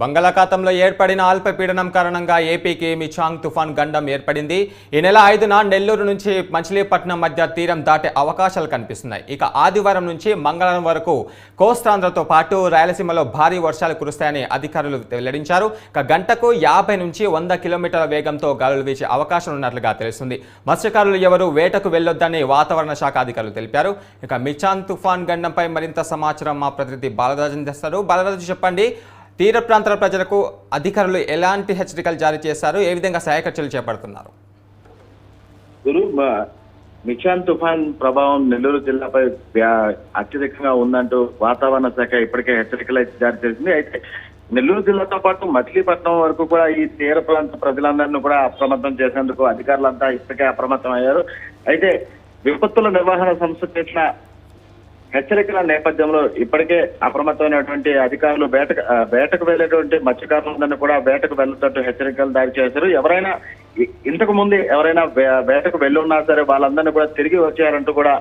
బంగాళాఖాతంలో ఏర్పడిన అల్పపీడనం కారణంగా ఏపీకి మిచాంగ్ తుఫాన్ గండం ఏర్పడింది? ఈ నెల ఐదున నెల్లూరు నుంచి మచిలీపట్నం మధ్య తీరం దాటే అవకాశాలు కనిపిస్తున్నాయి. ఇక ఆదివారం నుంచి మంగళవారం వరకు కోస్తాంధ్రతో పాటు రాయలసీమలో భారీ వర్షాలు కురుస్తాయని అధికారులు వెల్లడించారు. ఇక గంటకు యాభై నుంచి వంద కిలోమీటర్ల వేగంతో గాలులు వీచే అవకాశం ఉన్నట్లుగా తెలుస్తుంది. మత్స్యకారులు ఎవరు వేటకు వెళ్ళొద్దని వాతావరణ శాఖ అధికారులు తెలిపారు. ఇక మిచాంగ్ తుఫాన్ గండంపై మరింత సమాచారం మా ప్రతినిధి బాలరాజన్ తెస్తారు బాలరాజు చెప్పండి తీర ప్రాంతాల ప్రజలకు అధికారులు ఎలాంటి హెచ్చరికలు జారీ చేశారు? ఏ విధంగా సహాయక చర్యలు చేపడుతున్నారు? గురు మ- తుఫాన్ ప్రభావం నెల్లూరు జిల్లాపై అత్యధికంగా ఉందంటూ వాతావరణ శాఖ ఇప్పటికే హెచ్చరికలు అయితే జారీ చేసింది. అయితే నెల్లూరు జిల్లాతో పాటు మచిలీపట్నం వరకు కూడా ఈ తీర ప్రాంత ప్రజలందరినీ కూడా అప్రమత్తం చేసేందుకు అధికారులంతా ఇప్పటికే అప్రమత్తం అయ్యారు అయితే విపత్తుల నిర్వహణ సంస్థ చేసిన హెచ్చరికల నేపథ్యంలో ఇప్పటికే అప్రమత్తమైనటువంటి అధికారులు వేటకు ఆ, వేటకు మత్స్యకారులందరినీ కూడా వేటకు వెళ్ళినట్టు హెచ్చరికలు దారి చేశారు. ఎవరైనా ఇంతకు ముందు ఎవరైనా బయటకు వేటకు వెళ్ళి ఉన్నా సరే వాళ్ళందరినీ కూడా తిరిగి వచ్చారంటూ కూడా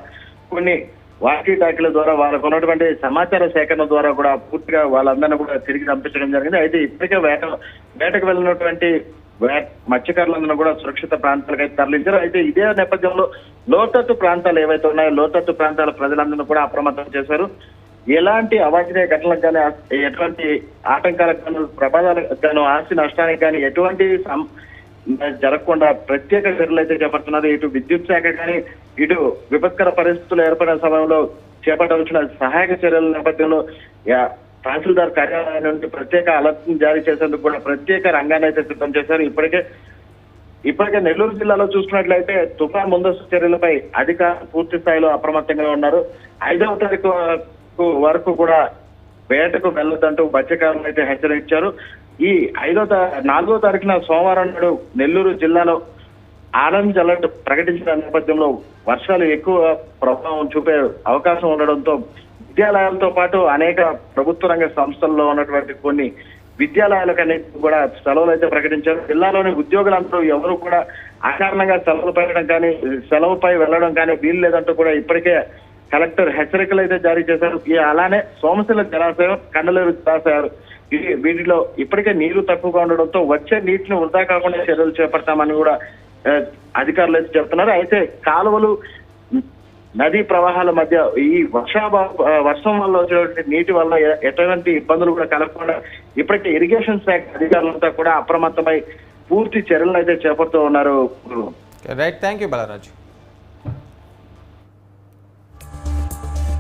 కొన్ని వాకీ టాకీల ద్వారా వాళ్ళకు ఉన్నటువంటి సమాచార సేకరణ ద్వారా కూడా పూర్తిగా వాళ్ళందరినీ కూడా తిరిగి పంపించడం జరిగింది. అయితే ఇప్పటికే వేట వేటకు వెళ్ళినటువంటి మత్స్యకారులందరూ కూడా సురక్షిత ప్రాంతాలకు అయితే తరలించారు. అయితే ఇదే నేపథ్యంలో లోతట్టు ప్రాంతాలు ఏవైతే ఉన్నాయో లోతట్టు ప్రాంతాల ప్రజలందరినీ కూడా అప్రమత్తం చేశారు. ఎలాంటి అవాంఛనీయ ఘటనలకు కానీ ఎటువంటి ఆటంకాలకు కానీ ప్రమాదాలకు గాను ఆస్తి నష్టానికి కానీ ఎటువంటి సం- జరగకుండా ప్రత్యేక చర్యలు అయితే చేపడుతున్నారు. ఇటు విద్యుత్ శాఖ కానీ ఇటు విపత్కర పరిస్థితులు ఏర్పడిన సమయంలో చేపట్టవలసిన సహాయక చర్యల నేపథ్యంలో తహసీల్దార్ కార్యాలయం నుండి ప్రత్యేక అలర్ట్ జారీ చేసేందుకు కూడా ప్రత్యేక రంగాన్ని అయితే సిద్ధం చేశారు. ఇప్పటికే ఇప్పటికే నెల్లూరు జిల్లాలో చూసుకున్నట్లయితే తుఫాన్ ముందస్తు చర్యలపై అధికారులు పూర్తి స్థాయిలో అప్రమత్తంగా ఉన్నారు. ఐదవ తారీఖు వరకు కూడా వేటకు వెళ్ళొద్దంటూ మత్స్యకారులు అయితే హెచ్చరించారు. ఈ ఐదో నాలుగో తారీఖున సోమవారం నాడు నెల్లూరు జిల్లాలో ఆరెంజ్ అలర్ట్ ప్రకటించిన నేపథ్యంలో వర్షాలు ఎక్కువ ప్రభావం చూపే అవకాశం ఉండడంతో విద్యాలయాలతో పాటు అనేక ప్రభుత్వ రంగ సంస్థల్లో ఉన్నటువంటి కొన్ని విద్యాలయాలకన్నిటి కూడా సెలవులు అయితే ప్రకటించారు. జిల్లాలోని ఉద్యోగులందరూ ఎవరు కూడా అకారణంగా సెలవులు పెట్టడం కానీ సెలవుపై వెళ్ళడం కానీ వీలు లేదంటూ కూడా ఇప్పటికే కలెక్టర్ హెచ్చరికలు అయితే జారీ చేశారు. అలానే సోమశిల జలాశయం కండలేరు జలాశయాలు వీటిలో ఇప్పటికే నీరు తక్కువగా ఉండడంతో వచ్చే నీటిని వృధా కాకుండా చర్యలు చేపడతామని కూడా అధికారులు అయితే చెప్తున్నారు. అయితే కాలువలు నదీ ప్రవాహాల మధ్య ఈ వర్షాభా వర్షం వల్ల వచ్చినటువంటి నీటి వల్ల ఎటువంటి ఇబ్బందులు కూడా కలగకుండా ఇప్పటికే ఇరిగేషన్ శాఖ అధికారులంతా కూడా అప్రమత్తమై పూర్తి చర్యలను అయితే చేపడుతూ ఉన్నారు. Right thank you Balaraju